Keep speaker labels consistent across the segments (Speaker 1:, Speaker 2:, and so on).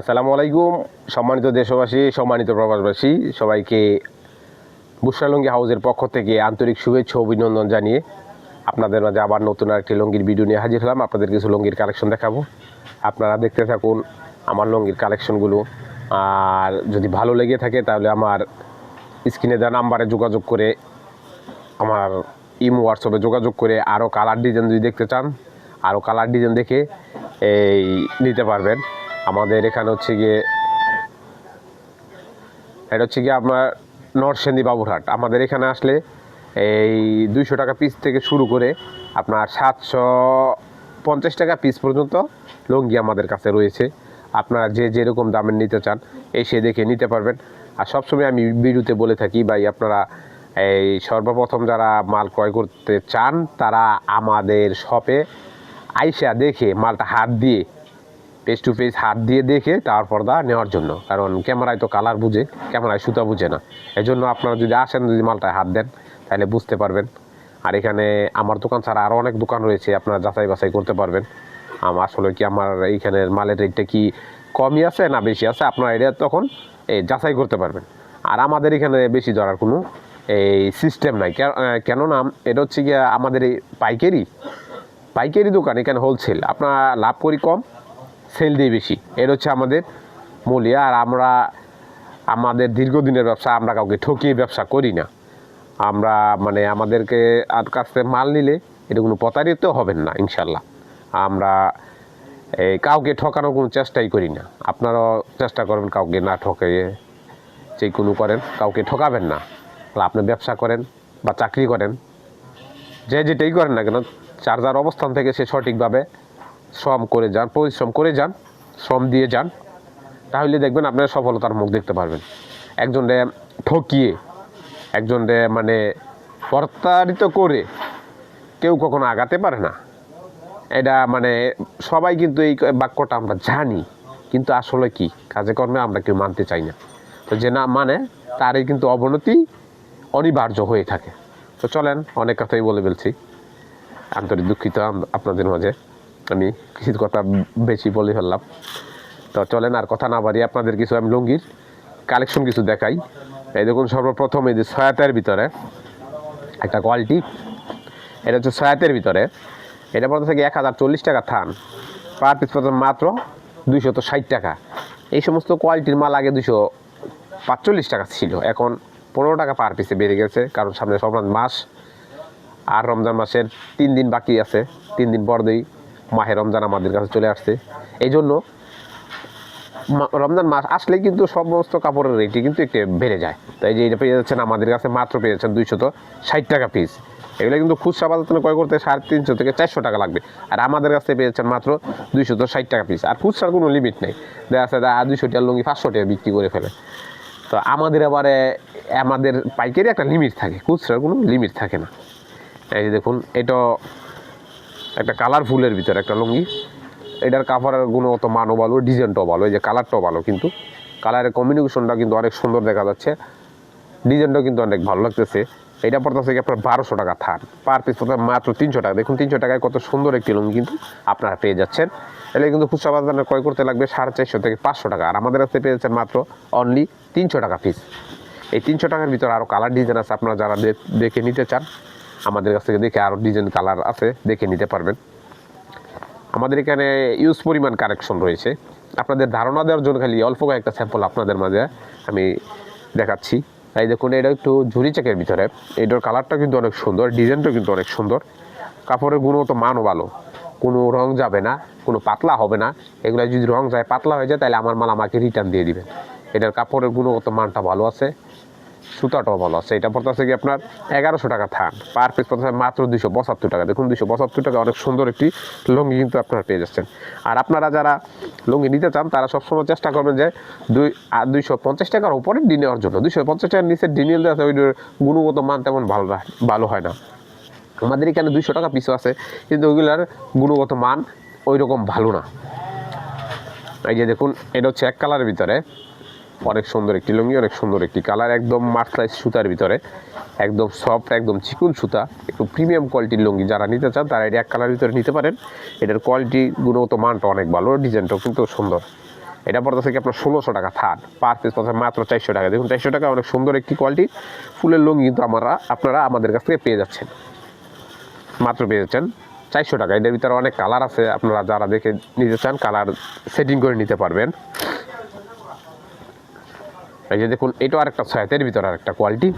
Speaker 1: আসসালামু আলাইকুম, সম্মানিত দেশবাসী, সম্মানিত প্রবাসবাসী, সবাইকে বুসরালঙ্গি হাউসের পক্ষ থেকে আন্তরিক শুভেচ্ছা অভিনন্দন জানিয়ে আপনাদের মাঝে আবার নতুন আরেকটি লঙ্গির ভিডিও নিয়ে হাজির হলাম। আপনাদের কিছু লঙ্গির কালেকশন দেখাবো। আপনারা দেখতে থাকুন আমার লঙ্গির কালেকশনগুলো আর যদি ভালো লেগে থাকে তাহলে আমার স্ক্রিনে দেওয়া নাম্বারে যোগাযোগ করে, আমার ইমো, হোয়াটসঅ্যাপে যোগাযোগ করে আরও কালার ডিজাইন যদি দেখতে চান আরও কালার ডিজাইন দেখে এই নিতে পারবেন। আমাদের এখানে হচ্ছে গিয়ে, এটা হচ্ছে গিয়ে আপনার নরসেন্দি বাবুরহাট। আমাদের এখানে আসলে এই দুইশো টাকা পিস থেকে শুরু করে আপনার সাতশো পঞ্চাশ টাকা পিস পর্যন্ত লুঙ্গি আমাদের কাছে রয়েছে। আপনারা যে যেরকম দামের নিতে চান, এসে দেখে নিতে পারবেন। আর সবসময় আমি ভিডিওতে বলে থাকি, ভাই, আপনারা এই সর্বপ্রথম যারা মাল ক্রয় করতে চান, তারা আমাদের শপে আইসা দেখে মালটা হাত দিয়ে ফেস টু ফেস হাত দিয়ে দেখে তারপর দা নেওয়ার জন্য। কারণ ক্যামেরায় তো কালার বুঝে, ক্যামেরায় সুতা বুঝে না। এই জন্য আপনারা যদি আসেন, যদি মালটায় হাত দেন, তাহলে বুঝতে পারবেন। আর এখানে আমার দোকান ছাড়া আরও অনেক দোকান রয়েছে, আপনারা যাচাই বাছাই করতে পারবেন। আমার আসলে কি আমার এইখানের মালের রেটটা কি কমই আছে না বেশি আছে? আপনারা এটা তখন এই যাচাই করতে পারবেন। আর আমাদের এখানে বেশি ধরার কোনো এই সিস্টেম নাই। কেননা এটা হচ্ছে গিয়ে আমাদের এই পাইকারি পাইকারি দোকান, এখানে হোলসেল আপনার লাভ করি কম সেল দিই বেশি। এর হচ্ছে আমাদের মূল্য আর আমরা, আমাদের দীর্ঘদিনের ব্যবসা, আমরা কাউকে ঠকিয়ে ব্যবসা করি না। আমরা মানে আমাদেরকে আর কাছ থেকে মাল নিলে এটা কোনো প্রতারিত হবেন না ইনশাল্লাহ আমরা এই কাউকে ঠকানোর কোনো চেষ্টাই করি না। আপনারাও চেষ্টা করবেন কাউকে না ঠকিয়ে যে কোনো করেন, কাউকে ঠকাবেন না। আপনি ব্যবসা করেন বা চাকরি করেন। যে যেটাই করেন না কেন যার অবস্থান থেকে সে সঠিকভাবে শ্রম করে যান, পরিশ্রম করে যান, শ্রম দিয়ে যান, তাহলে দেখবেন আপনারা সফলতার মুখ দেখতে পারবেন। একজনে ঠকিয়ে, একজনে মানে প্রতারিত করে কেউ কখনো আগাতে পারে না। এটা মানে সবাই কিন্তু এই বাক্যটা আমরা জানি, কিন্তু আসলে কি? কাজে কর্মে আমরা কেউ মানতে চাই না। তো যে না মানে তারই কিন্তু অবনতি অনিবার্য হয়ে থাকে। তো চলেন, অনেক কথাই বলে ফেলছি। আন্তরিক দুঃখিত আপনাদের মাঝে। আমি কিছু কথা বেশি বলে ফেললাম। তো চলেন আর কথা না বাড়িয়ে আপনাদের কিছু আমি লুঙ্গির কালেকশন কিছু দেখাই। এই দেখুন, সর্বপ্রথম এই যে সয়াতের ভিতরে একটা কোয়ালিটি। এটা হচ্ছে সয়াতের ভিতরে। এটা পড়তে থেকে এক হাজার চল্লিশ টাকা থান। পার পিস পড়তে মাত্র দুইশত ষাট টাকা। এই সমস্ত কোয়ালিটির মাল আগে দুশো পাঁচচল্লিশ টাকা ছিল। এখন পনেরো টাকা পার পিসে বেড়ে গেছে, কারণ সামনে সবরান মাস আর রমজান মাসের তিন দিন বাকি আছে। তিন দিন পর দিই মাহে রমজান আমাদের কাছে চলে আসছে। এই জন্য রমজান মাস আসলে কিন্তু সমস্ত কাপড়ের রেটই কিন্তু একটু বেড়ে যায়। তাই যে এটা পেয়ে যাচ্ছেন আমাদের কাছে মাত্র পেয়ে যাচ্ছেন দুইশত ষাট টাকা পিস এগুলো কিন্তু খুচরা বাজার ক্রয় করতে সাড়ে তিনশো থেকে চারশো টাকা লাগবে। আর আমাদের কাছে পেয়ে যাচ্ছেন মাত্র দুইশত ষাট টাকা পিস আর খুচরার কোনো লিমিট নেই। দেখা যাচ্ছে আর দুইশো টাকা লুঙ্গি পাঁচশো টাকা বিক্রি করে ফেলে। তো আমাদের এবারে আমাদের পাইকারি একটা লিমিট থাকে। খুচরার কোনো লিমিট থাকে না। এই যে দেখুন এটা একটা কালারফুলের ভিতরে, একটা লুঙ্গি। এটার কাপড়ের গুণগত মানও ভালো, ডিজাইনটাও ভালো, এই যে কালারটাও ভালো কিন্তু। কালারের কম্বিনেশনটা কিন্তু অনেক সুন্দর দেখা যাচ্ছে। ডিজাইনটাও কিন্তু অনেক ভালো লাগতেছে। এটা পড়তেছে কি আপনার বারোশো টাকা থার পার পিস পড়তে মাত্র তিনশো টাকা। দেখুন, তিনশো টাকায় কত সুন্দর একটি লুঙ্গি কিন্তু আপনারা পেয়ে যাচ্ছেন। এলে কিন্তু খুচরা বাজারে ক্রয় করতে লাগবে সাড়ে চারশো থেকে পাঁচশো টাকা। আর আমাদের কাছে পেয়ে যাচ্ছেন মাত্র অনলি তিনশো টাকা পিস এই তিনশো টাকার ভিতরে আরও কালার ডিজাইন আছে, আপনারা যারা দেখে নিতে চান আমাদের কাছ থেকে দেখে আরও ডিজাইন কালার আছে, দেখে নিতে পারবেন। আমাদের এখানে ইউজ পরিমাণ কারেকশন রয়েছে। আপনাদের ধারণা দেওয়ার জন্য খালি অল্প কয়েকটা স্যাম্পল আপনাদের মাঝে আমি দেখাচ্ছি। এই দেখুন, এটা একটু ঝুরি চেকের ভিতরে। এটার কালারটা কিন্তু অনেক সুন্দর ডিজাইনটাও কিন্তু অনেক সুন্দর। কাপড়ের গুণগত মানও ভালো। কোনো রং যাবে না, কোনো পাতলা হবে না। এগুলো যদি রং যায়, পাতলা হয়ে যায়, তাহলে আমার মাল আমাকে রিটার্ন দিয়ে দিবেন এটার কাপড়ের গুণগত মানটা ভালো আছে। সুতাটাও ভালো আছে। এটা পড়তেছে কি আপনার এগারোশো টাকা থান। পার পিস পড়তেছে মাত্র দুশো পঁচাত্তর টাকা। দেখুন দুশো পঁচাত্তর টাকা অনেক সুন্দর একটি লুঙ্গি কিন্তু আপনারা পেয়ে যাচ্ছেন। আর আপনারা যারা লুঙ্গি নিতে চান, তারা সবসময় চেষ্টা করবেন যে দুই দুইশো পঞ্চাশ টাকার উপরে ডি নেওয়ার জন্য। দুইশো পঞ্চাশ টাকার নিচে ডি নিলে আছে ওই গুণগত মান তেমন ভালো ভালো হয় না। আমাদের এখানে দুইশো টাকা পিসও আছে, কিন্তু ওইগুলার গুণগত মান ওই রকম ভালো না। এই যে দেখুন, এটা হচ্ছে এক কালারের ভিতরে। অনেক সুন্দর একটি লুঙ্গি, অনেক সুন্দর একটি কালার, একদম মার্সলাইজ সুতার ভিতরে, একদম সফট একদম চিকুন সুতা, একটু প্রিমিয়াম কোয়ালিটির লুঙ্গি যারা নিতে চান, তারা এটা এক কালারের ভিতরে নিতে পারেন। এটার কোয়ালিটি গুণগত মানটা অনেক ভালো ডিজাইনটাও কিন্তু সুন্দর। এটা পড়তেছে কি আপনার ষোলোশো টাকা থান পার পিস পড়ছে মাত্র চারশো টাকা। দেখুন, চারশো টাকা অনেক সুন্দর একটি কোয়ালিটি ফুলের লুঙ্গি কিন্তু আমরা, আপনারা আমাদের কাছ থেকে পেয়ে যাচ্ছেন। মাত্র পেয়ে যাচ্ছেন চারশো টাকা। এটার ভিতরে অনেক কালার আছে, আপনারা যারা দেখে নিতে চান, কালার সেটিং করে নিতে পারবেন। এই যে দেখুন, এটাও আরেকটা ছয়াতের ভিতরে আরেকটা কোয়ালিটি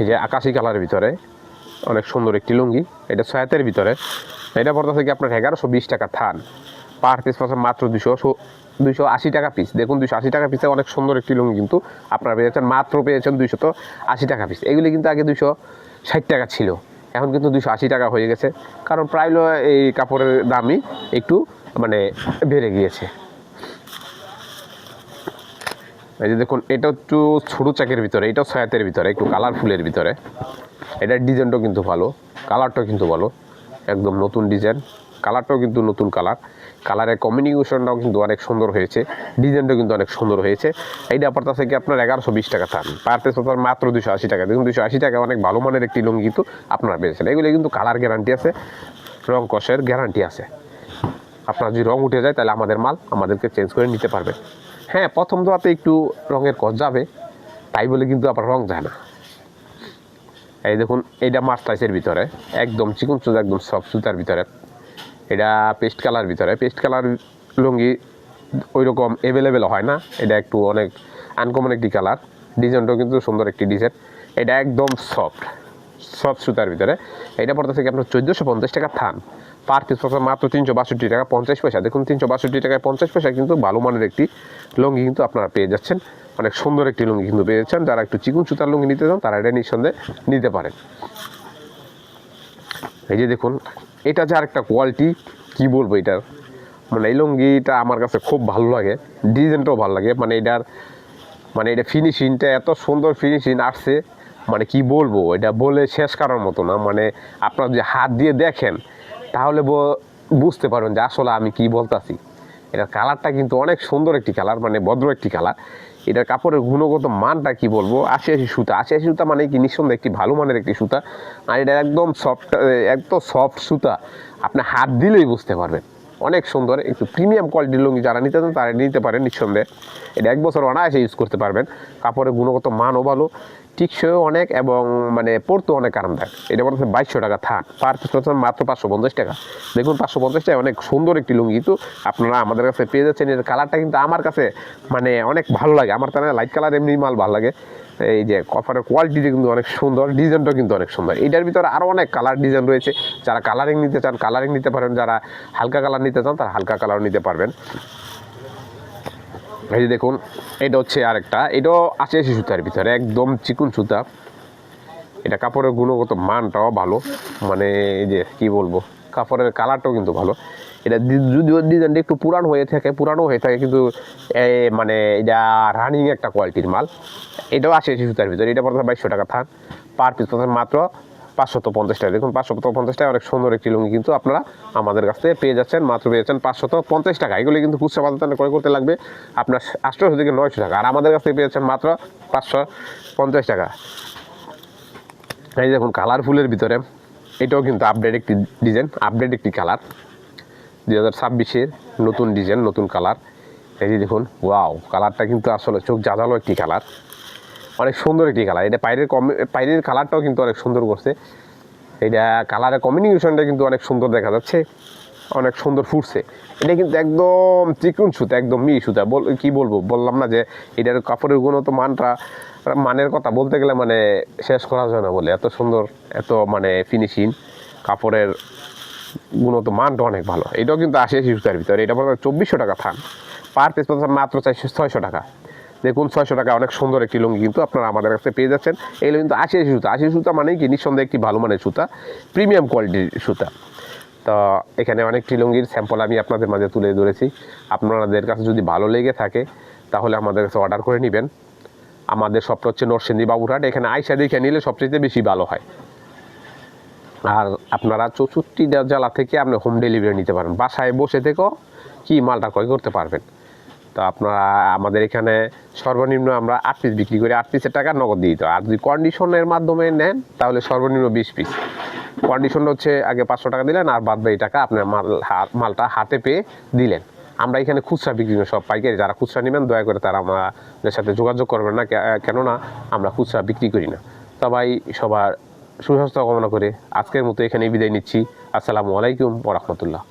Speaker 1: এই যে আকাশি কালারের ভিতরে, অনেক সুন্দর একটি লুঙ্গি, এটা ছয়াতের ভিতরে। এটা পড়তেছে কি আপনার এগারোশো বিশ টাকা থান। পার পিস পাচ্ছে মাত্র দুশো দুশো আশি টাকা পিস দেখুন দুশো আশি টাকা পিসে অনেক সুন্দর একটি লুঙ্গি কিন্তু আপনারা পেয়েছেন, মাত্র পেয়েছেন দুইশো তো আশি টাকা পিস এগুলি কিন্তু আগে দুশো ষাট টাকা ছিল। এখন কিন্তু দুশো আশি টাকা হয়ে গেছে। কারণ প্রায় এই কাপড়ের দামই একটু মানে বেড়ে গিয়েছে। এই যে দেখুন এটা একটু ছোটো চাকের ভিতরে, এটাও ছয়াতের ভিতরে, একটু কালারফুলের ভিতরে। এটার ডিজাইনটাও কিন্তু ভালো কালারটাও কিন্তু ভালো, একদম নতুন ডিজাইন কালারটাও কিন্তু নতুন কালার কালারের কমিউনিকেশনটাও কিন্তু অনেক সুন্দর হয়েছে, ডিজাইনটাও কিন্তু অনেক সুন্দর হয়েছে। এইটা আপনার থেকে আপনার এগারোশো বিশ টাকা থান পার পিস আপনার মাত্র দুশো আশি টাকা। দেখুন দুশো আশি টাকা অনেক ভালো মানের একটি লুঙ্গি কিন্তু আপনারা পেয়েছেন। এগুলো কিন্তু কালার গ্যারান্টি আছে, রং কষের গ্যারান্টি আছে। আপনার যদি রং উঠে যায়, তাহলে আমাদের মাল আমাদেরকে চেঞ্জ করে নিতে পারবেন। হ্যাঁ প্রথম দোয়াতে একটু রঙের কষ যাবে, তাই বলে কিন্তু আবার রং যায় না। এই দেখুন, এইটা মাস্টাইসের ভিতরে, একদম চিকন চুজ একদম সফট সুতার ভিতরে। এটা পেস্ট কালার ভিতরে, পেস্ট কালার লুঙ্গি ওই রকম অ্যাভেলেবেল হয় না, এটা একটু অনেক আনকমন একটি কালার, ডিজাইনটাও কিন্তু সুন্দর একটি ডিজাইন। এটা একদম সফট সফট সুতার ভিতরে। এটা পড়তেছে কি আপনার চোদ্দোশো পঞ্চাশ টাকা থান। পার পিস পড়ছে মাত্র তিনশো বাষট্টি টাকা, পঞ্চাশ পয়সা। দেখুন, তিনশো বাষট্টি টাকায় পঞ্চাশ পয়সা কিন্তু ভালো মানের একটি লুঙ্গি কিন্তু আপনারা পেয়ে যাচ্ছেন। অনেক সুন্দর একটি লুঙ্গি কিন্তু পেয়ে যাচ্ছেন। যারা একটু চিকুন সুতার লুঙ্গি নিতে চান, তারা এটা নিঃসন্দেহে নিতে পারেন। এই যে দেখুন, এটা যে আরেকটা কোয়ালিটি কি বলব এটার মানে এই লুঙ্গিটা আমার কাছে খুব ভালো লাগে। ডিজাইনটাও ভালো লাগে। মানে এটার মানে এটা ফিনিশিংটা এত সুন্দর ফিনিশিং আসছে। মানে কি বলব, এটা বলে শেষ করার মতো না। মানে আপনারা যে হাত দিয়ে দেখেন তাহলে বুঝতে পারবেন যে আসলে আমি কি বলতাছি। এটার কালারটা কিন্তু অনেক সুন্দর একটি কালার মানে ভদ্র একটি কালার। এটার কাপড়ের গুণগত মানটা কি বলব? আশি আশি সুতা। আশি আশি সুতা মানে কি? নিঃসন্দেহে একটি ভালো মানের একটি সুতা। আর এটা একদম সফট একদম সফট সুতা। আপনি হাত দিলেই বুঝতে পারবেন। অনেক সুন্দর। একটু প্রিমিয়াম কোয়ালিটির লুঙ্গি যারা নিতে চান, তারা নিতে পারেন নিঃসন্দেহে। এটা এক বছর অনায়াসে ইউজ করতে পারবেন। কাপড়ের গুণগত মানও ভালো। টিকসইও অনেক এবং মানে পরতেও অনেক আরামদায়ক। এটা বলতে বাইশশো টাকা থান পার পিস মাত্র পাঁচশো পঞ্চাশ টাকা। দেখুন, পাঁচশো পঞ্চাশ টাকা অনেক সুন্দর একটি লুঙ্গি। কিন্তু আপনারা আমাদের কাছে পেয়ে যাচ্ছেন, এর কালারটা কিন্তু আমার কাছে মানে অনেক ভালো লাগে। আমার তাহলে লাইট কালার এমনি মাল ভালো লাগে। এই যে কফারের কোয়ালিটিটা কিন্তু অনেক সুন্দর ডিজাইনটাও কিন্তু অনেক সুন্দর। এটার ভিতরে আরও অনেক কালার ডিজাইন রয়েছে। যারা কালারিং নিতে চান কালারিং নিতে পারেন। যারা হালকা কালার নিতে চান, তারা হালকা কালার নিতে পারবেন। এই যে দেখুন, এটা হচ্ছে আরেকটা। এটাও আছে আশি সুতার ভিতরে, একদম চিকুন সুতা। এটা কাপড়ের গুণগত মানটাও ভালো। মানে এই যে কি বলব, কাপড়ের কালারটাও কিন্তু ভালো। এটা যদিও ডিজাইনটা একটু পুরানো হয়ে থাকে, পুরানো হয়ে থাকে, কিন্তু মানে এটা রানিং একটা কোয়ালিটির মাল। এটাও আশি আশি সুতার ভিতরে, এটা পড়তে বাইশশো টাকা থাক পার পিস মাত্র পাঁচশত পঞ্চাশ টাকা। দেখুন, পাঁচশত পঞ্চাশ টাকা অনেক সুন্দর একটি লুঙ্গি কিন্তু আপনারা আমাদের কাছ থেকে পেয়ে যাচ্ছেন। মাত্র পেয়ে যাচ্ছেন পাঁচশত পঞ্চাশ টাকা। এগুলি কিন্তু খুচরা বাজার ক্রয় করতে লাগবে আপনার আটশোশো থেকে নয়শো টাকা। আর আমাদের কাছ থেকে পেয়ে যাচ্ছেন মাত্র পাঁচশো পঞ্চাশ টাকা। এই দেখুন কালারফুলের ভিতরে এটাও কিন্তু আপডেট একটি ডিজাইন, আপডেট একটি কালার। দুই হাজার ছাব্বিশের নতুন ডিজাইন, নতুন কালার। এই যে দেখুন, ওয়াও, কালারটা কিন্তু আসলে চোখ জাজালো একটি কালার। অনেক সুন্দর একটি কালার এটা পায়ের কম পায়ের কালারটাও কিন্তু অনেক সুন্দর করছে। এটা কালারের কমিউনিকেশনটা কিন্তু অনেক সুন্দর দেখা যাচ্ছে। অনেক সুন্দর ফুটছে। এটা কিন্তু একদম চিকুন সুতা একদম মি সুতা বল কী বলব? বললাম না যে এটার কাপড়ের গুণত মানটা, মানের কথা বলতে গেলে মানে শেষ করা যায় না বলে। এত সুন্দর, এত মানে ফিনিশিং কাপড়ের গুণত মানটা অনেক ভালো। এটাও কিন্তু আশি আশি সুতার ভিতরে। এটা বলতে চব্বিশশো টাকা থান। পার পিস মাত্র চারশো, ছয়শো টাকা। দেখুন, ছয়শো টাকা, অনেক সুন্দর একটি লুঙ্গি কিন্তু আপনারা আমাদের কাছে পেয়ে যাচ্ছেন। এগুলো কিন্তু আশি আশি সুতা আশি সুতা মানেই কি? নিঃসন্দেহে একটি ভালো মানের সুতা, প্রিমিয়াম কোয়ালিটির সুতা। তো এখানে অনেকটি লুঙ্গির স্যাম্পল আমি আপনাদের মাঝে তুলে ধরেছি। আপনাদের কাছে যদি ভালো লেগে থাকে, তাহলে আমাদের কাছে অর্ডার করে নেবেন। আমাদের সবটা হচ্ছে নরসিংদী বাবুরহাট, এখানে আইসা দেখে নিলে সবচেয়ে বেশি ভালো হয়। আর আপনারা চৌষট্টি জেলা থেকে আপনি হোম ডেলিভারি নিতে পারেন। বাসায় বসে থেকেও কি মালটা ক্রয় করতে পারবেন? তো আপনারা, আমাদের এখানে সর্বনিম্ন আমরা আট পিস বিক্রি করি। আট পিসের টাকা নগদ দিয়ে দিতে। আর যদি কন্ডিশনের মাধ্যমে নেন, তাহলে সর্বনিম্ন বিশ পিস কন্ডিশনটা হচ্ছে আগে পাঁচশো টাকা দিলেন, আর বাদ বাকি টাকা আপনার মাল মালটা হাতে পেয়ে দিলেন। আমরা এখানে খুচরা বিক্রি করি, সব পাইকারি। যারা খুচরা নেবেন, দয়া করে তারা আমাদের সাথে যোগাযোগ করবেন না কেননা আমরা খুচরা বিক্রি করি না। সবাই সবার সুস্বাস্থ্য কামনা করে আজকের মতো এখানে বিদায় নিচ্ছি। আসসালামু আলাইকুম ওরহমতুল্লাহ